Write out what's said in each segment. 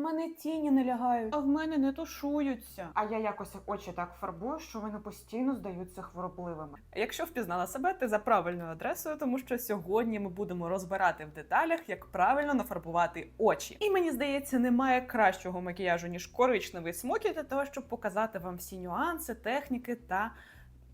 мене тіні не лягають, а в мене не тушуються. А я якось очі так фарбую, що вони постійно здаються хворобливими. Якщо впізнала себе, ти за правильною адресою, тому що сьогодні ми будемо розбирати в деталях, як правильно нафарбувати очі. І мені здається, немає кращого макіяжу ніж коричневий смокі для того, щоб показати вам всі нюанси, техніки та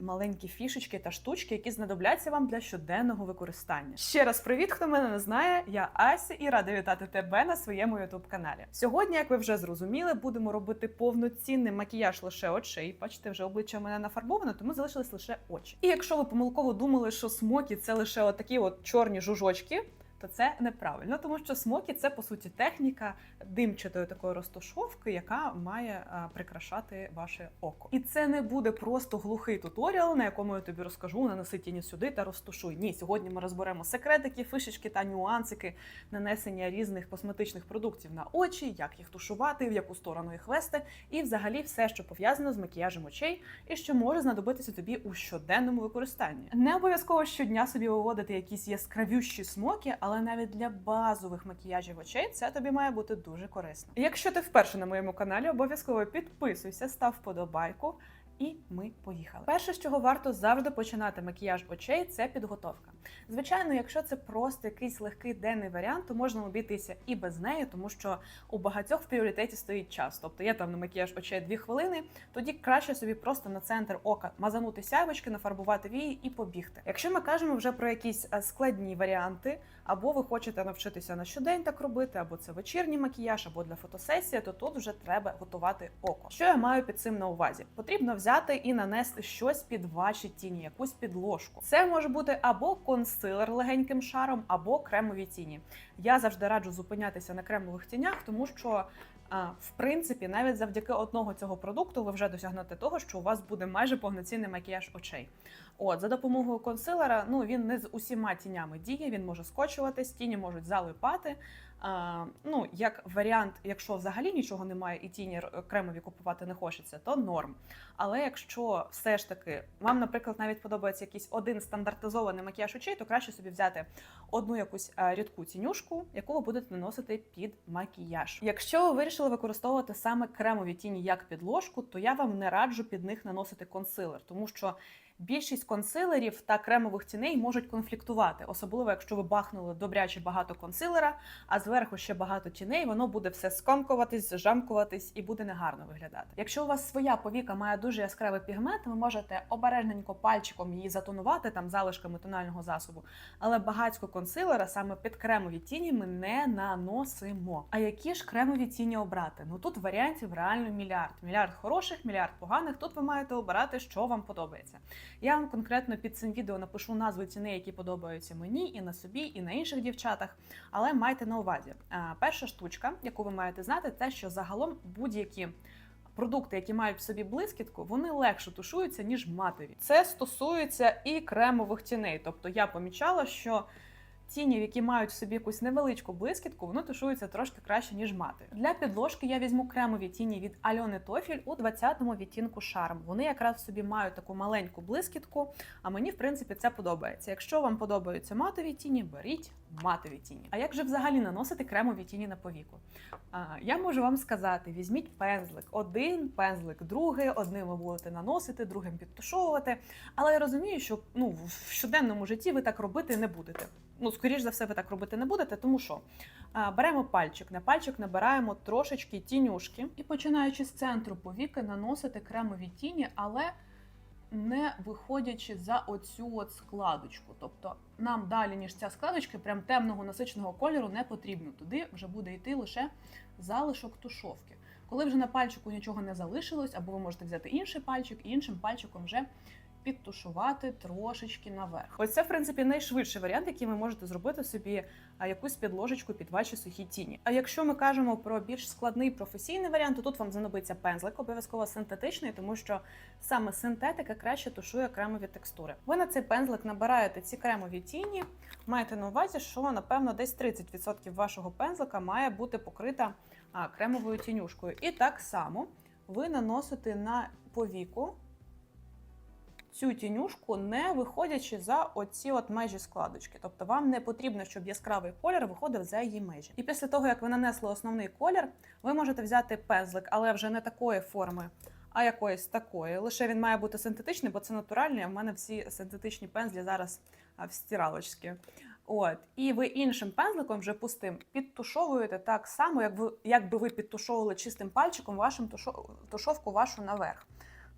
маленькі фішечки та штучки, які знадобляться вам для щоденного використання. Ще раз привіт, хто мене не знає. Я Ася і рада вітати тебе на своєму youtube каналі. Сьогодні, як ви вже зрозуміли, будемо робити повноцінний макіяж лише очей. Бачите, вже обличчя в мене нафарбоване, тому залишились лише очі. І якщо ви помилково думали, що смокі це лише отакі от чорні жужочки. То це неправильно, тому що смокі це по суті техніка димчатої такої розташовки, яка має прикрашати ваше око. І це не буде просто глухий туторіал, на якому я тобі розкажу, нанеси тіні сюди та розташуй. Ні, сьогодні ми розберемо секретики, фишечки та нюансики нанесення різних косметичних продуктів на очі, як їх тушувати, в яку сторону їх вести, і взагалі все, що пов'язано з макіяжем очей, і що може знадобитися тобі у щоденному використанні. Не обов'язково щодня собі виводити якісь яскравющі смоки, але навіть для базових макіяжів очей це тобі має бути дуже корисно. Якщо ти вперше на моєму каналі, обов'язково підписуйся, став вподобайку. І ми поїхали. Перше, з чого варто завжди починати макіяж очей, це підготовка. Звичайно, якщо це просто якийсь легкий денний варіант, то можна обійтися і без неї, тому що у багатьох в пріоритеті стоїть час. Тобто є там на макіяж очей 2 хвилини, тоді краще собі просто на центр ока мазанути сяйвочки, нафарбувати вії і побігти. Якщо ми кажемо вже про якісь е, складні варіанти, або ви хочете навчитися на щодень так робити, або це вечірній макіяж, або для фотосесії, то тут вже треба готувати око. Що я маю під цим на увазі? Потрібно взяти і нанести щось під ваші тіні, якусь підложку. Це може бути або консилер легеньким шаром, або кремові тіні. Я завжди раджу зупинятися на кремових тінях, тому що. А, в принципі, навіть завдяки одного цього продукту ви вже досягнете того, що у вас буде майже повноцінний макіяж очей. От за допомогою консилера, ну він не з усіма тінями діє, він може скочуватись, тіні можуть залипати. Ну, як варіант, якщо взагалі нічого немає і тіні кремові купувати не хочеться, то норм. Але якщо все ж таки вам, наприклад, навіть подобається якийсь один стандартизований макіяж очей, то краще собі взяти одну якусь е, рідку тінюшку, яку ви будете наносити під макіяж. Якщо ви вирішили використовувати саме кремові тіні як підложку, то я вам не раджу під них наносити консилер, тому що більшість консилерів та кремових тіней можуть конфліктувати, особливо якщо ви бахнули добряче багато консилера, а зверху ще багато тіней, воно буде все скомкуватись, жамкуватись і буде негарно виглядати. Якщо у вас своя повіка має дуже яскравий пігмент, ви можете обережненько пальчиком її затонувати там залишками тонального засобу, але багатько консилера саме під кремові тіні ми не наносимо. А які ж кремові тіні обрати? Ну тут варіантів реально мільярд. Мільярд хороших, мільярд поганих. Тут ви маєте обирати, що вам подобається. Я вам конкретно під цим відео напишу назви ціни, які подобаються мені і на собі, і на інших дівчатах. Але майте на увазі, перша штучка, яку ви маєте знати, те, що загалом будь-які. Продукти, які мають в собі блискітку, вони легше тушуються, ніж матові. Це стосується і кремових тіней. Тобто я помічала, що тіні, які мають в собі якусь невеличку блискітку, вони тушуються трошки краще, ніж матові. Для підложки я візьму кремові тіні від Альони Тофіль у 20-му відтінку Шарм. Вони якраз в собі мають таку маленьку блискітку, а мені, в принципі, це подобається. Якщо вам подобаються матові тіні, беріть матові тіні. А як же взагалі наносити кремові тіні на повіку? А, я можу вам сказати: візьміть пензлик, один пензлик, другий, одним ви будете наносити, другим підтушовувати. Але я розумію, що ну в щоденному житті ви так робити не будете. Ну, скоріш за все, ви так робити не будете, тому що беремо пальчик, на пальчик набираємо трошечки тінюшки і починаючи з центру повіки наносити кремові тіні, але не виходячи за оцю от складочку. Тобто нам далі, ніж ця складочка, прям темного насиченого кольору не потрібно. Туди вже буде йти лише залишок тушовки. Коли вже на пальчику нічого не залишилось, або ви можете взяти інший пальчик і іншим пальчиком вже підтушувати трошечки наверх. Ось це, в принципі, найшвидший варіант, який ви можете зробити собі якусь підложечку під ваші сухі тіні. А якщо ми кажемо про більш складний професійний варіант, то тут вам знадобиться пензлик, обов'язково синтетичний, тому що саме синтетика краще тушує кремові текстури. Ви на цей пензлик набираєте ці кремові тіні. Маєте на увазі, що напевно десь 30% вашого пензлика має бути покрита кремовою тінюшкою. І так само ви наносите на повіку цю тінюшку, не виходячи за оці от межі складочки. Тобто вам не потрібно, щоб яскравий колір виходив за її межі. І після того, як ви нанесли основний колір, ви можете взяти пензлик, але вже не такої форми. А якоїсь такої. Лише він має бути синтетичний, бо це натуральний. а В мене всі синтетичні пензлі зараз в стиралочці. От, і ви іншим пензликом вже пустим підтушовуєте так само, як ви якби ви підтушовували чистим пальчиком вашим тушо- тушовку вашу наверх.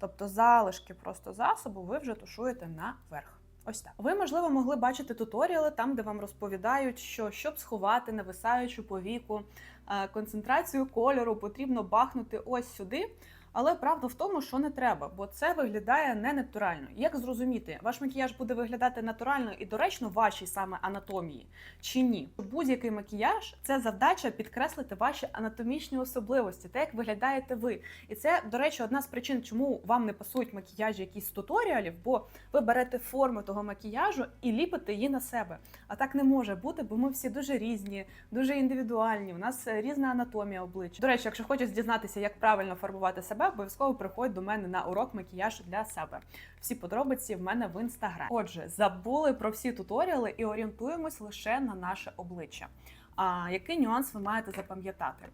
Тобто залишки просто засобу ви вже тушуєте наверх. Ось так. Ви, можливо, могли бачити туторіали там, де вам розповідають, що щоб сховати нависаючу повіку е, концентрацію кольору, потрібно бахнути ось сюди. Але правда в тому, що не треба, бо це виглядає не натурально. Як зрозуміти, ваш макіяж буде виглядати натурально і доречно вашій саме анатомії чи ні? Будь-який макіяж це завдача підкреслити ваші анатомічні особливості, те, як виглядаєте ви. І це, до речі, одна з причин, чому вам не пасують макіяжі якісь з туторіалів, бо ви берете форму того макіяжу і ліпите її на себе. А так не може бути, бо ми всі дуже різні, дуже індивідуальні. У нас різна анатомія обличчя. До речі, якщо хочеш дізнатися, як правильно фарбувати себе, обов'язково приходь до мене на урок макіяжу для себе. Всі подробиці в мене в інстаграмі. Отже, забули про всі туторіали і орієнтуємось лише на наше обличчя. А який нюанс ви маєте запам'ятати?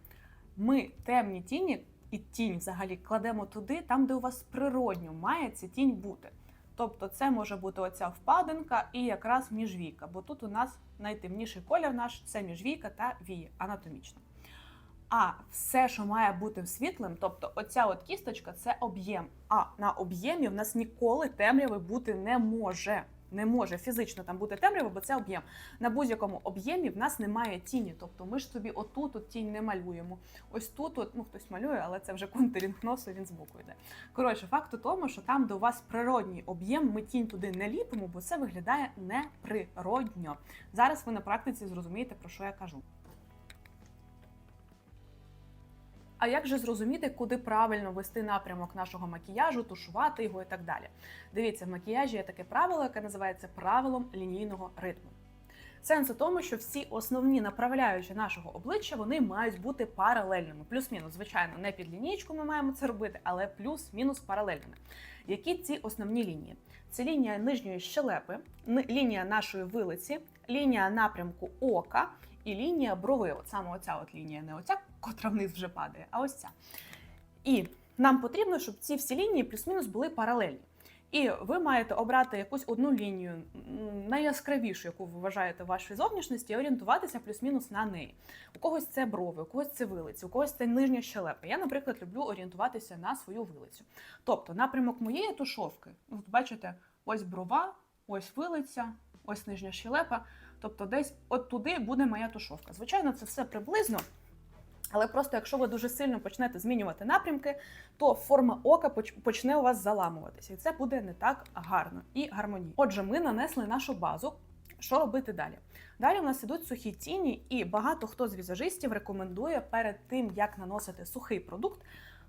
Ми темні тіні і тінь взагалі кладемо туди, там, де у вас природньо має ця тінь бути. Тобто це може бути оця впадинка і якраз міжвійка, бо тут у нас найтемніший колір наш це міжвійка та вії анатомічно. А все, що має бути світлим, тобто оця от кісточка це об'єм. А на об'ємі в нас ніколи темряви бути не може. Не може фізично там бути темрява, бо це об'єм. На будь-якому об'ємі в нас немає тіні. Тобто ми ж собі отут от тінь не малюємо. Ось тут, от, ну хтось малює, але це вже контурінг носу, він збоку йде. Коротше, факт у тому, що там, у вас природній об'єм, ми тінь туди не ліпимо, бо це виглядає неприродньо. Зараз ви на практиці зрозумієте, про що я кажу. А як же зрозуміти, куди правильно вести напрямок нашого макіяжу, тушувати його і так далі? Дивіться, в макіяжі є таке правило, яке називається правилом лінійного ритму. Сенс у тому, що всі основні направляючі нашого обличчя вони мають бути паралельними. Плюс-мінус, звичайно, не під лінійку ми маємо це робити, але плюс-мінус паралельними. Які ці основні лінії? Це лінія нижньої щелепи, лінія нашої вилиці, лінія напрямку ока і лінія брови. От саме оця от лінія, не оця, котра вниз вже падає, а ось ця. І нам потрібно, щоб ці всі лінії плюс-мінус були паралельні. І ви маєте обрати якусь одну лінію, найяскравішу, яку ви вважаєте в вашій зовнішності, і орієнтуватися плюс-мінус на неї. У когось це брови, у когось це вилиці, у когось це нижня щелепа. Я, наприклад, люблю орієнтуватися на свою вилицю. Тобто, напрямок моєї тушовки, от бачите, ось брова, ось вилиця, ось нижня щелепа. Тобто, десь от туди буде моя тушовка. Звичайно, це все приблизно. Але просто якщо ви дуже сильно почнете змінювати напрямки, то форма ока почне у вас заламуватися, і це буде не так гарно і гармонійно. Отже, ми нанесли нашу базу. Що робити далі? Далі у нас ідуть сухі тіні, і багато хто з візажистів рекомендує перед тим, як наносити сухий продукт,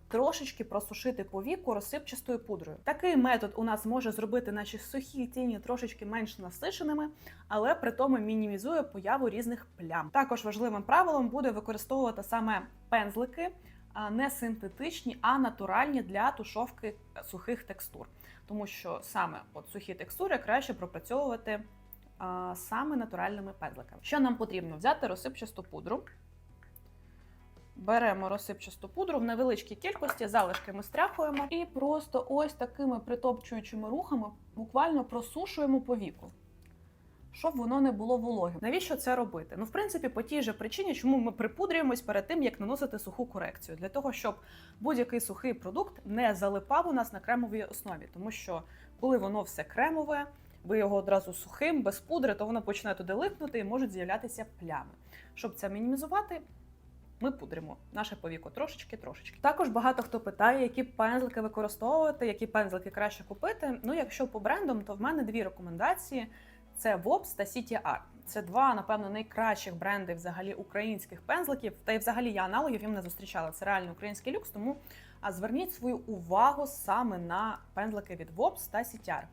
трошечки просушити повіку розсипчастою пудрою. Такий метод у нас може зробити наші сухі тіні трошечки менш насиченими, але при тому мінімізує появу різних плям. Також важливим правилом буде використовувати саме пензлики, а не синтетичні, а натуральні для тушовки сухих текстур. Тому що саме от сухі текстури краще пропрацьовувати саме натуральними пензликами. Що нам потрібно? Взяти розсипчасту пудру. Беремо розсипчасту пудру в невеличкій кількості, залишки ми стряхуємо і просто ось такими притопчуючими рухами буквально просушуємо повіку щоб воно не було вологим. Навіщо це робити? Ну, в принципі, по тій же причині, чому ми припудрюємось перед тим, як наносити суху корекцію, для того, щоб будь-який сухий продукт не залипав у нас на кремовій основі, тому що коли воно все кремове, ви його одразу сухим, без пудри, то воно почне туди липнути і можуть з'являтися плями. Щоб це мінімізувати. Ми пудримо наше повіко трошечки-трошечки. Також багато хто питає, які пензлики використовувати, які пензлики краще купити. Ну, якщо по брендам, то в мене дві рекомендації: це Vops та Art. Це два, напевно, найкращих бренди взагалі українських пензликів. Та й взагалі я аналогів їм не зустрічала. Це реально український люкс. Тому зверніть свою увагу саме на пензлики від Vops та Art.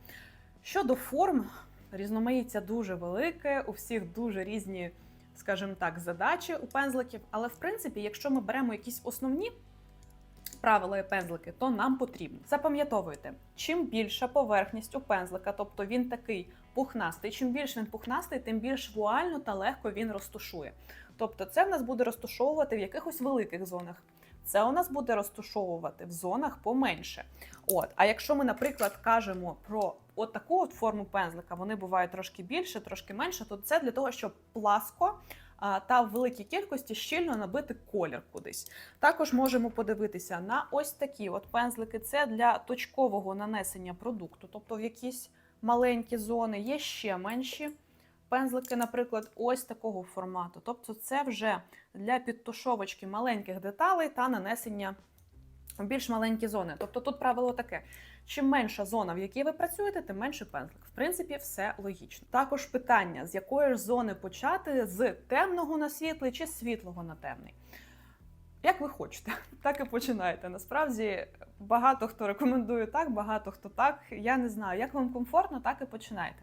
Щодо форм, різноманіття дуже велике, у всіх дуже різні, скажімо так, задачі у пензликів. Але в принципі, якщо ми беремо якісь основні правила і пензлики, то нам потрібно. Запам'ятовуйте, чим більша поверхність у пензлика, тобто він такий пухнастий, чим більше він пухнастий, тим більш вуально та легко він розтушує. Тобто, це в нас буде розташовувати в якихось великих зонах. Це у нас буде розташовувати в зонах поменше. От, а якщо ми, наприклад, кажемо про от таку от форму пензлика, вони бувають трошки більше, трошки менше, то це для того, щоб пласко та в великій кількості щільно набити колір кудись. Також можемо подивитися на ось такі от пензлики. Це для точкового нанесення продукту, тобто в якісь маленькі зони є ще менші пензлики, наприклад, ось такого формату. Тобто, це вже для підтушовочки маленьких деталей та нанесення більш маленькі зони. Тобто тут правило таке: чим менша зона, в якій ви працюєте, тим менше пензлик. В принципі, все логічно. Також питання, з якої ж зони почати з темного на світлий чи світлого на темний. Як ви хочете, так і починаєте. Насправді багато хто рекомендує так, багато хто так. Я не знаю, як вам комфортно, так і починайте.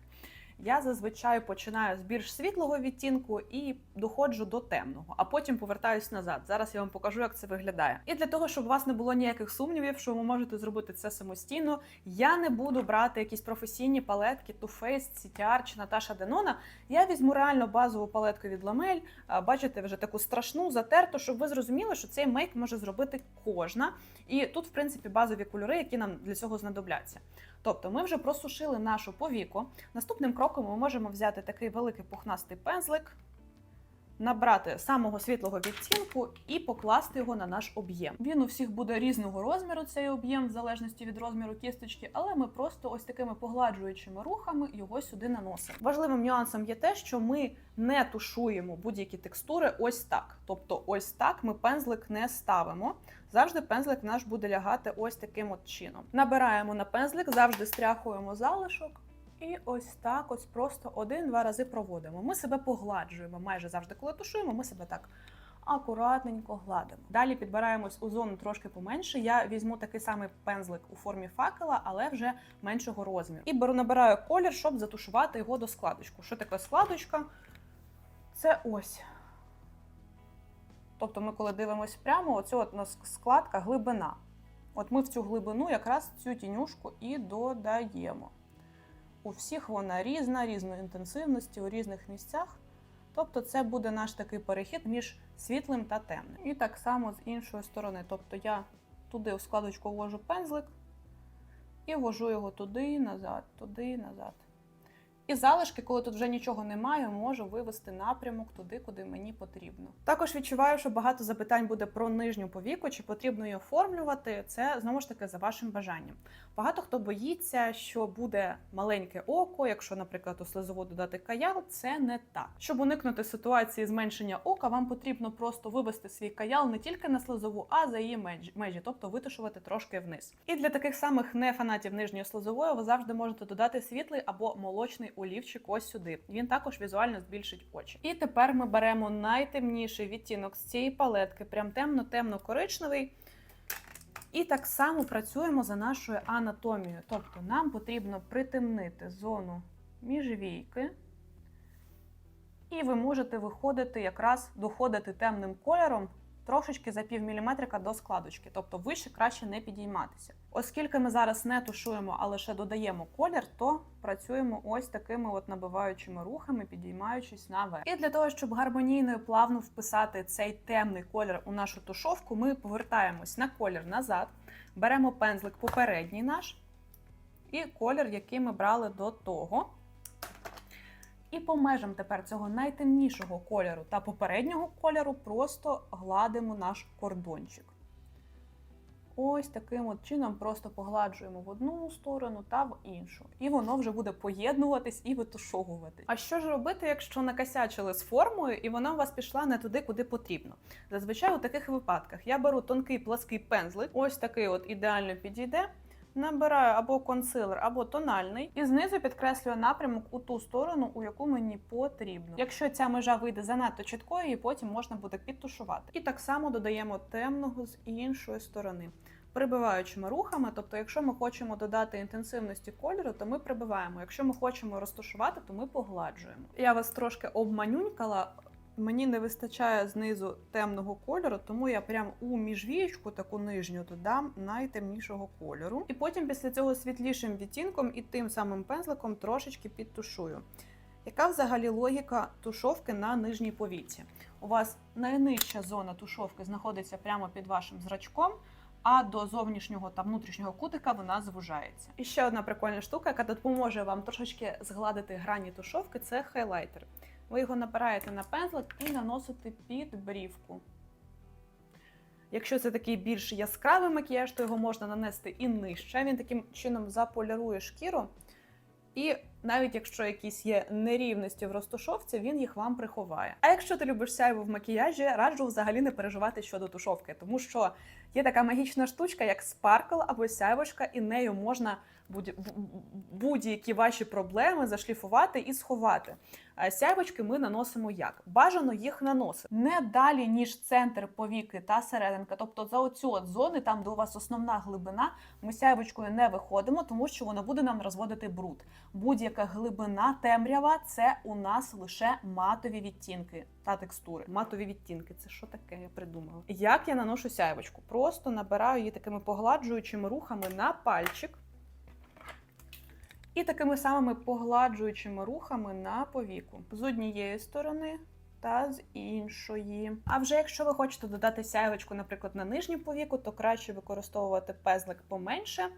Я зазвичай починаю з більш світлого відтінку і доходжу до темного, а потім повертаюсь назад. Зараз я вам покажу, як це виглядає. І для того, щоб у вас не було ніяких сумнівів, що ви можете зробити це самостійно, я не буду брати якісь професійні палетки Too Faced, CTR чи Наташа Денона. Я візьму реально базову палетку від Ламель. Бачите, вже таку страшну, затерту, щоб ви зрозуміли, що цей мейк може зробити кожна. І тут, в принципі, базові кольори, які нам для цього знадобляться. Тобто ми вже просушили нашу повіку. Наступним кроком ми можемо взяти такий великий пухнастий пензлик, набрати самого світлого відтінку і покласти його на наш об'єм. Він у всіх буде різного розміру, цей об'єм, в залежності від розміру кісточки, але ми просто ось такими погладжуючими рухами його сюди наносимо. Важливим нюансом є те, що ми не тушуємо будь-які текстури ось так. Тобто, ось так ми пензлик не ставимо. Завжди пензлик наш буде лягати ось таким от чином. Набираємо на пензлик, завжди стряхуємо залишок. І ось так, ось просто один-два рази проводимо. Ми себе погладжуємо. Майже завжди, коли тушуємо, ми себе так акуратненько гладимо. Далі підбираємось у зону трошки поменше. Я візьму такий самий пензлик у формі факела, але вже меншого розміру. І беру, набираю колір, щоб затушувати його до складочку. Що таке складочка? Це ось. Тобто, ми, коли дивимося прямо, оце от нас складка глибина. От ми в цю глибину якраз цю тінюшку і додаємо. У всіх вона різна, різної інтенсивності, у різних місцях. Тобто, це буде наш такий перехід між світлим та темним. І так само з іншої сторони. Тобто я туди в складочку ввожу пензлик і ввожу його туди, назад, туди, назад. І залишки, коли тут вже нічого немає, можу вивести напрямок туди, куди мені потрібно. Також відчуваю, що багато запитань буде про нижню повіку, чи потрібно її оформлювати. Це знову ж таки за вашим бажанням. Багато хто боїться, що буде маленьке око, якщо, наприклад, у слизову додати каял, це не так. Щоб уникнути ситуації зменшення ока, вам потрібно просто вивести свій каял не тільки на слизову, а за її межі, тобто витушувати трошки вниз. І для таких самих не фанатів нижньої слизової ви завжди можете додати світлий або молочний олівчик ось сюди. Він також візуально збільшить очі. І тепер ми беремо найтемніший відтінок з цієї палетки, прям темно-темно-коричневий. І так само працюємо за нашою анатомією. Тобто нам потрібно притемнити зону міжвійки, і ви можете виходити якраз доходити темним кольором трошечки за пів міліметрика до складочки, тобто вище краще не підійматися. Оскільки ми зараз не тушуємо, а лише додаємо колір, то працюємо ось такими от набиваючими рухами, підіймаючись наверх. І для того, щоб гармонійно і плавно вписати цей темний колір у нашу тушовку, ми повертаємось на колір назад, беремо пензлик попередній наш і колір, який ми брали до того. І по межам тепер цього найтемнішого кольору та попереднього кольору просто гладимо наш кордончик. Ось таким от чином просто погладжуємо в одну сторону та в іншу. І воно вже буде поєднуватись і витушовуватись. А що ж робити, якщо накосячили з формою, і вона у вас пішла не туди, куди потрібно? Зазвичай у таких випадках я беру тонкий плаский пензлик, ось такий от ідеально підійде. Набираю або консилер, або тональний, і знизу підкреслюю напрямок у ту сторону, у яку мені потрібно. Якщо ця межа вийде занадто чіткою, її потім можна буде підтушувати. І так само додаємо темного з іншої сторони. Прибиваючими рухами, тобто, якщо ми хочемо додати інтенсивності кольору, то ми прибиваємо. Якщо ми хочемо розташувати, то ми погладжуємо. Я вас трошки обманюнькала. Мені не вистачає знизу темного кольору, тому я прям у міжвієчку таку нижню додам найтемнішого кольору. І потім після цього світлішим відтінком і тим самим пензликом трошечки підтушую. Яка взагалі логіка тушовки на нижній повіці? У вас найнижча зона тушовки знаходиться прямо під вашим зрачком, а до зовнішнього та внутрішнього кутика вона звужається. І ще одна прикольна штука, яка допоможе вам трошечки згладити грані тушовки, це хайлайтер. Ви його набираєте на пензлик і наносите під брівку. Якщо це такий більш яскравий макіяж, то його можна нанести і нижче. Він таким чином заполірує шкіру. І навіть якщо якісь є нерівності в розтушовці, він їх вам приховає. А якщо ти любиш сяйву в макіяжі, раджу взагалі не переживати щодо тушовки, тому що є така магічна штучка, як спаркл або сяйвочка, і нею можна будь- будь-які ваші проблеми зашліфувати і сховати. Е, Сяйвочки ми наносимо як? Бажано їх наносити не далі, ніж центр повіки та серединка. Тобто за оцю от зони, там де у вас основна глибина, ми сяйвочкою не виходимо, тому що воно буде нам розводити бруд. Будь-яка глибина темрява це у нас лише матові відтінки та текстури. Матові відтінки це що таке? Я придумала. Як я наношу сяйвочку? Просто набираю її такими погладжуючими рухами на пальчик. І такими самими погладжуючими рухами на повіку з однієї сторони та з іншої. А вже якщо ви хочете додати сяйвочку, наприклад, на нижню повіку, то краще використовувати пензлик поменше,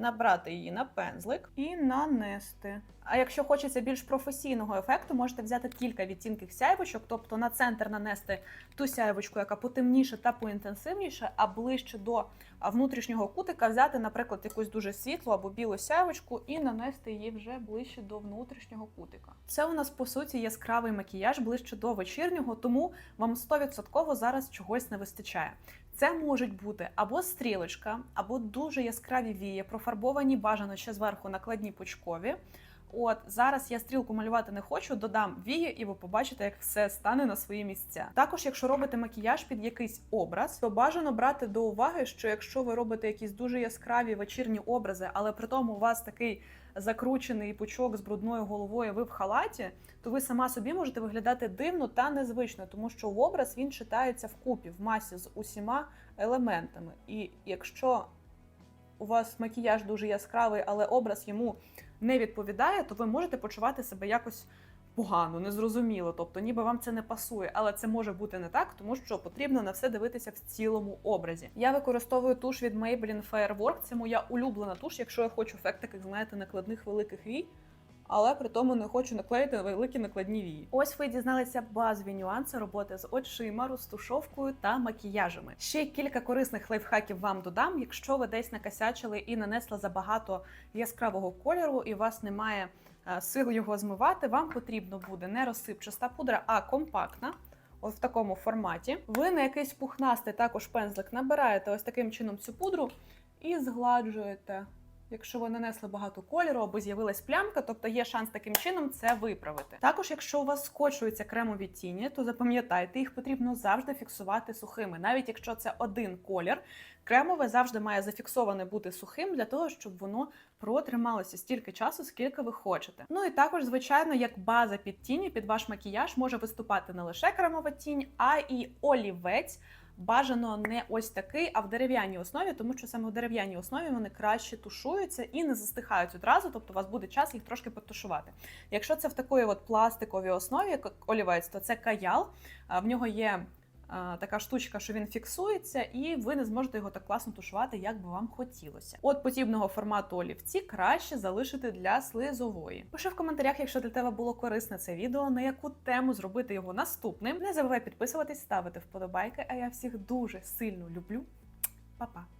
набрати її на пензлик і нанести. А якщо хочеться більш професійного ефекту, можете взяти кілька відтінків сяйвочок, тобто на центр нанести ту сяйвочку, яка потемніше та поінтенсивніше, а ближче до внутрішнього кутика взяти, наприклад, якусь дуже світлу або білу сяйвочку і нанести її вже ближче до внутрішнього кутика. Це у нас по суті яскравий макіяж ближче до вечірнього, тому вам 100% зараз чогось не вистачає. Це можуть бути або стрілочка, або дуже яскраві вії, профарбовані бажано ще зверху накладні пучкові. От зараз я стрілку малювати не хочу, додам вії, і ви побачите, як все стане на свої місця. Також, якщо робите макіяж під якийсь образ, то бажано брати до уваги, що якщо ви робите якісь дуже яскраві вечірні образи, але при тому у вас такий закручений пучок з брудною головою, ви в халаті, то ви сама собі можете виглядати дивно та незвично, тому що в образ він читається вкупі, в масі з усіма елементами. І якщо у вас макіяж дуже яскравий, але образ йому не відповідає, то ви можете почувати себе якось погано, незрозуміло. Тобто, ніби вам це не пасує, але це може бути не так, тому що потрібно на все дивитися в цілому образі. Я використовую туш від Maybelline Firework. Це моя улюблена туш, якщо я хочу ефект таких, знаєте, накладних великих вій. Але при тому не хочу наклеїти великі накладні вії. Ось ви дізналися базові нюанси роботи з очима, розтушовкою та макіяжами. Ще кілька корисних лайфхаків вам додам. Якщо ви десь накосячили і нанесли забагато яскравого кольору, і у вас немає е, сил його змивати, вам потрібно буде не розсипчаста пудра, а компактна. От в такому форматі. Ви на якийсь пухнастий також пензлик набираєте ось таким чином цю пудру і згладжуєте. Якщо ви нанесли багато кольору або з'явилась плямка, тобто є шанс таким чином це виправити. Також, якщо у вас скочуються кремові тіні, то запам'ятайте, їх потрібно завжди фіксувати сухими. Навіть якщо це один колір, кремове завжди має зафіксоване бути сухим для того, щоб воно протрималося стільки часу, скільки ви хочете. Ну і також, звичайно, як база під тіні, під ваш макіяж може виступати не лише кремова тінь, а і олівець. Бажано не ось такий, а в дерев'яній основі, тому що саме в дерев'яній основі вони краще тушуються і не застихають одразу, тобто у вас буде час їх трошки потушувати. Якщо це в такої от пластиковій основі, як олівець, то це каял. В нього є така штучка, що він фіксується, і ви не зможете його так класно тушувати, як би вам хотілося. От подібного формату олівці краще залишити для слизової. Пиши в коментарях, якщо для тебе було корисне це відео, на яку тему зробити його наступним. Не забувай підписуватись, ставити вподобайки. А я всіх дуже сильно люблю. Па-па!